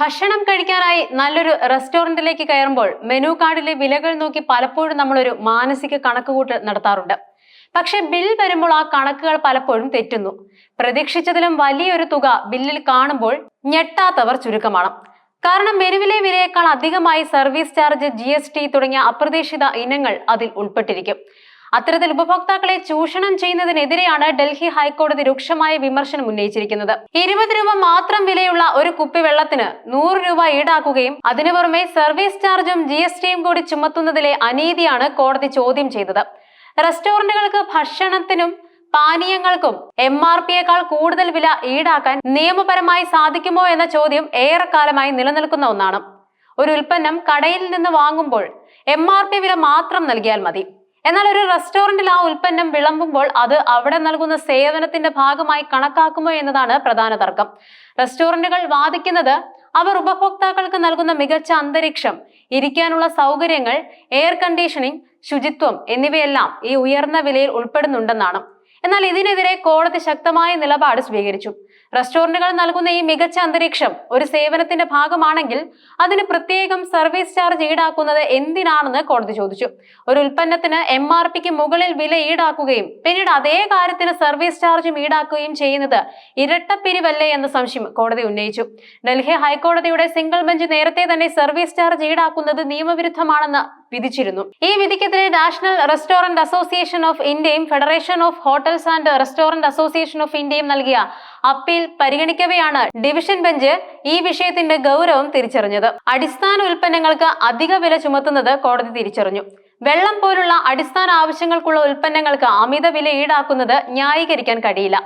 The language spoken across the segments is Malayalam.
ഭക്ഷണം കഴിക്കാനായി നല്ലൊരു റെസ്റ്റോറന്റിലേക്ക് കയറുമ്പോൾ മെനു കാർഡിലെ വിലകൾ നോക്കി പലപ്പോഴും നമ്മളൊരു മാനസിക കണക്കുകൂട്ടൽ നടത്താറുണ്ട്. പക്ഷെ ബിൽ വരുമ്പോൾ ആ കണക്കുകൾ പലപ്പോഴും തെറ്റുന്നു. പ്രതീക്ഷിച്ചതിലും വലിയൊരു തുക ബില്ലിൽ കാണുമ്പോൾ ഞെട്ടാത്തവർ ചുരുക്കമാണ്. കാരണം മെനുവിലെ വിലയേക്കാൾ അധികമായി സർവീസ് ചാർജ് ജി തുടങ്ങിയ അപ്രതീക്ഷിത ഇനങ്ങൾ അതിൽ ഉൾപ്പെട്ടിരിക്കും. അത്തരത്തിൽ ഉപഭോക്താക്കളെ ചൂഷണം ചെയ്യുന്നതിനെതിരെയാണ് ഡൽഹി ഹൈക്കോടതി രൂക്ഷമായ വിമർശനം ഉന്നയിച്ചിരിക്കുന്നത്. ഇരുപത് രൂപ മാത്രം വിലയുള്ള ഒരു കുപ്പി വെള്ളത്തിന് നൂറ് രൂപ ഈടാക്കുകയും അതിനു പുറമെ സർവീസ് ചാർജും ജി എസ് ടിയും കൂടി ചുമത്തുന്നതിലെ അനീതിയാണ് കോടതി ചോദ്യം ചെയ്തത്. റെസ്റ്റോറന്റുകൾക്ക് ഭക്ഷണത്തിനും പാനീയങ്ങൾക്കും എം ആർ പിയേക്കാൾ കൂടുതൽ വില ഈടാക്കാൻ നിയമപരമായി സാധിക്കുമോ എന്ന ചോദ്യം ഏറെക്കാലമായി നിലനിൽക്കുന്ന ഒന്നാണ്. ഒരു ഉൽപ്പന്നം കടയിൽ നിന്ന് വാങ്ങുമ്പോൾ എം ആർ പി വില മാത്രം നൽകിയാൽ മതി. എന്നാൽ ഒരു റെസ്റ്റോറന്റിൽ ആ ഉൽപ്പന്നം വിളമ്പുമ്പോൾ അത് അവിടെ നൽകുന്ന സേവനത്തിന്റെ ഭാഗമായി കണക്കാക്കുമോ എന്നതാണ് പ്രധാന തർക്കം. റെസ്റ്റോറന്റുകൾ വാദിക്കുന്നത് അവർ ഉപഭോക്താക്കൾക്ക് നൽകുന്ന മികച്ച അന്തരീക്ഷം ഇരിക്കാനുള്ള സൗകര്യങ്ങൾ എയർ കണ്ടീഷനിങ് ശുചിത്വം എന്നിവയെല്ലാം ഈ ഉയർന്ന വിലയിൽ ഉൾപ്പെടുന്നുണ്ടെന്നാണ്. എന്നാൽ ഇതിനെതിരെ കോടതി ശക്തമായ നിലപാട് സ്വീകരിച്ചു. റെസ്റ്റോറന്റുകൾ നൽകുന്ന ഈ മികച്ച അന്തരീക്ഷം ഒരു സേവനത്തിന്റെ ഭാഗമാണെങ്കിൽ അതിന് പ്രത്യേകം സർവീസ് ചാർജ് ഈടാക്കുന്നത് എന്തിനാണെന്ന് കോടതി ചോദിച്ചു. ഒരു ഉൽപ്പന്നത്തിന് എം ആർ പിക്ക് മുകളിൽ വില ഈടാക്കുകയും പിന്നീട് അതേ കാര്യത്തിന് സർവീസ് ചാർജും ഈടാക്കുകയും ചെയ്യുന്നത് ഇരട്ടപ്പിരിവല്ലേ എന്ന സംശയം കോടതി ഉന്നയിച്ചു. ഡൽഹി ഹൈക്കോടതിയുടെ സിംഗിൾ ബെഞ്ച് നേരത്തെ തന്നെ സർവീസ് ചാർജ് ഈടാക്കുന്നത് നിയമവിരുദ്ധമാണെന്ന് വിധിച്ചിരുന്നു. ഈ വിധിക്കെതിരെ നാഷണൽ റെസ്റ്റോറന്റ് അസോസിയേഷൻ ഓഫ് ഇന്ത്യയും federation of hotels and restaurant association of ഇന്ത്യയും നൽകിയ അപ്പീൽ പരിഗണിക്കവെയാണ് ഡിവിഷൻ ബെഞ്ച് ഈ വിഷയത്തിന്റെ ഗൗരവം തിരിച്ചറിഞ്ഞത്. അടിസ്ഥാന ഉൽപ്പന്നങ്ങൾക്ക് അധിക വില ചുമത്തുന്നത് കോടതി തിരിച്ചറിഞ്ഞു. വെള്ളം പോലുള്ള അടിസ്ഥാന ആവശ്യങ്ങൾക്കുള്ള ഉൽപ്പന്നങ്ങൾക്ക് അമിത വില ഈടാക്കുന്നത് ന്യായീകരിക്കാൻ കഴിയില്ല.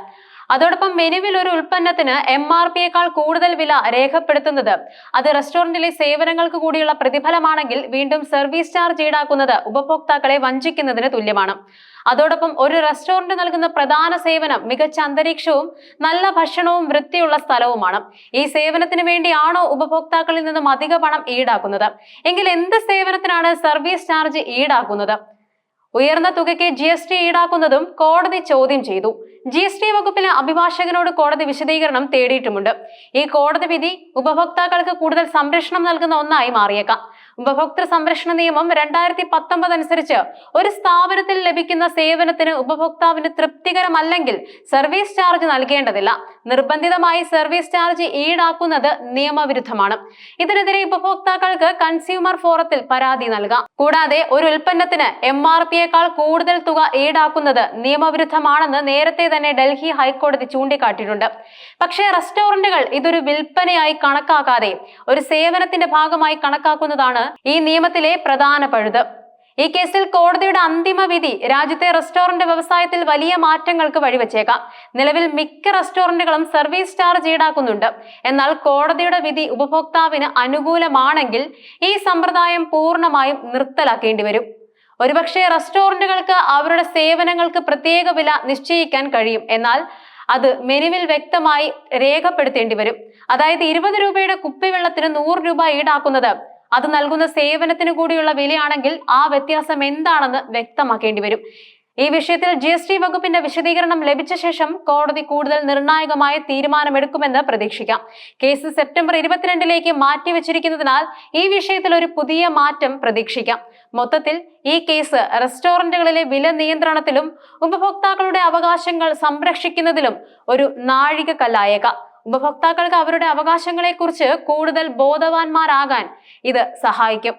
അതോടൊപ്പം മെനുവിൽ ഒരു ഉൽപ്പന്നത്തിന് എം ആർ പിയേക്കാൾ കൂടുതൽ വില രേഖപ്പെടുത്തുന്നത്. അത് റെസ്റ്റോറന്റിലെ സേവനങ്ങൾക്ക് കൂടിയുള്ള പ്രതിഫലമാണെങ്കിൽ വീണ്ടും സർവീസ് ചാർജ് ഈടാക്കുന്നത് ഉപഭോക്താക്കളെ വഞ്ചിക്കുന്നതിന് തുല്യമാണ്. അതോടൊപ്പം ഒരു റെസ്റ്റോറന്റ് നൽകുന്ന പ്രധാന സേവനം മികച്ച അന്തരീക്ഷവും നല്ല ഭക്ഷണവും വൃത്തിയുള്ള സ്ഥലവുമാണ്. ഈ സേവനത്തിന് വേണ്ടിയാണോ ഉപഭോക്താക്കളിൽ നിന്നും അധിക പണം ഈടാക്കുന്നത്? എങ്കിൽ എന്ത് സേവനത്തിനാണ് സർവീസ് ചാർജ് ഈടാക്കുന്നത്? ഉയർന്ന തുകയ്ക്ക് ജി എസ് ടി ഈടാക്കുന്നതും കോടതി ചോദ്യം ചെയ്തു. ജി എസ് ടി വകുപ്പിലെ അഭിഭാഷകനോട് കോടതി വിശദീകരണം തേടിയിട്ടുമുണ്ട്. ഈ കോടതി വിധി ഉപഭോക്താക്കൾക്ക് കൂടുതൽ സംരക്ഷണം നൽകുന്ന ഒന്നായി മാറിയേക്കാം. ഉപഭോക്തൃ സംരക്ഷണ നിയമം രണ്ടായിരത്തി പത്തൊമ്പത് അനുസരിച്ച് ഒരു സ്ഥാപനത്തിൽ ലഭിക്കുന്ന സേവനത്തിന് ഉപഭോക്താവിന് തൃപ്തികരമല്ലെങ്കിൽ സർവീസ് ചാർജ് നൽകേണ്ടതില്ല. നിർബന്ധിതമായി സർവീസ് ചാർജ് ഈടാക്കുന്നത് നിയമവിരുദ്ധമാണ്. ഇതിനെതിരെ ഉപഭോക്താക്കൾക്ക് കൺസ്യൂമർ ഫോറത്തിൽ പരാതി നൽകാം. കൂടാതെ ഒരു ഉൽപ്പന്നത്തിന് എം ആർ പിയേക്കാൾ കൂടുതൽ തുക ഈടാക്കുന്നത് നിയമവിരുദ്ധമാണെന്ന് നേരത്തെ തന്നെ ഡൽഹി ഹൈക്കോടതി ചൂണ്ടിക്കാട്ടിയിട്ടുണ്ട്. പക്ഷേ റെസ്റ്റോറന്റുകൾ ഇതൊരു വിൽപ്പനയായി കണക്കാക്കാതെ ഒരു സേവനത്തിന്റെ ഭാഗമായി കണക്കാക്കുന്നതാണ് ഈ നിയമത്തിലെ പ്രധാന പഴുത്. ഈ കേസിൽ കോടതിയുടെ അന്തിമ വിധി രാജ്യത്തെ റെസ്റ്റോറന്റ് വ്യവസായത്തിൽ വലിയ മാറ്റങ്ങൾക്ക് വഴിവെച്ചേക്കാം. നിലവിൽ മിക്ക റെസ്റ്റോറന്റുകളും സർവീസ് ചാർജ് ഈടാക്കുന്നുണ്ട്. എന്നാൽ കോടതിയുടെ വിധി ഉപഭോക്താവിന് അനുകൂലമാണെങ്കിൽ ഈ സമ്പ്രദായം പൂർണമായും നിർത്തലാക്കേണ്ടി വരും. ഒരുപക്ഷെ റെസ്റ്റോറന്റുകൾക്ക് അവരുടെ സേവനങ്ങൾക്ക് പ്രത്യേക വില നിശ്ചയിക്കാൻ കഴിയും. എന്നാൽ അത് മെനുവിൽ വ്യക്തമായി രേഖപ്പെടുത്തേണ്ടി വരും. അതായത് ഇരുപത് രൂപയുടെ കുപ്പിവെള്ളത്തിന് നൂറ് രൂപ ഈടാക്കുന്നത് അത് നൽകുന്ന സേവനത്തിന് കൂടിയുള്ള വിലയാണെങ്കിൽ ആ വ്യത്യാസം എന്താണെന്ന് വ്യക്തമാക്കേണ്ടി വരും. ഈ വിഷയത്തിൽ ജി എസ് ടി വകുപ്പിന്റെ വിശദീകരണം ലഭിച്ച ശേഷം കോടതി കൂടുതൽ നിർണായകമായ തീരുമാനമെടുക്കുമെന്ന് പ്രതീക്ഷിക്കാം. കേസ് സെപ്റ്റംബർ ഇരുപത്തിരണ്ടിലേക്ക് മാറ്റിവെച്ചിരിക്കുന്നതിനാൽ ഈ വിഷയത്തിൽ ഒരു പുതിയ മാറ്റം പ്രതീക്ഷിക്കാം. മൊത്തത്തിൽ ഈ കേസ് റെസ്റ്റോറന്റുകളിലെ വില നിയന്ത്രണത്തിലും ഉപഭോക്താക്കളുടെ അവകാശങ്ങൾ സംരക്ഷിക്കുന്നതിലും ഒരു നാഴികക്കല്ലായേക്കാം. ഉപഭോക്താക്കൾക്ക് അവരുടെ അവകാശങ്ങളെക്കുറിച്ച് കൂടുതൽ ബോധവാന്മാരാകാൻ ഇത് സഹായിക്കും.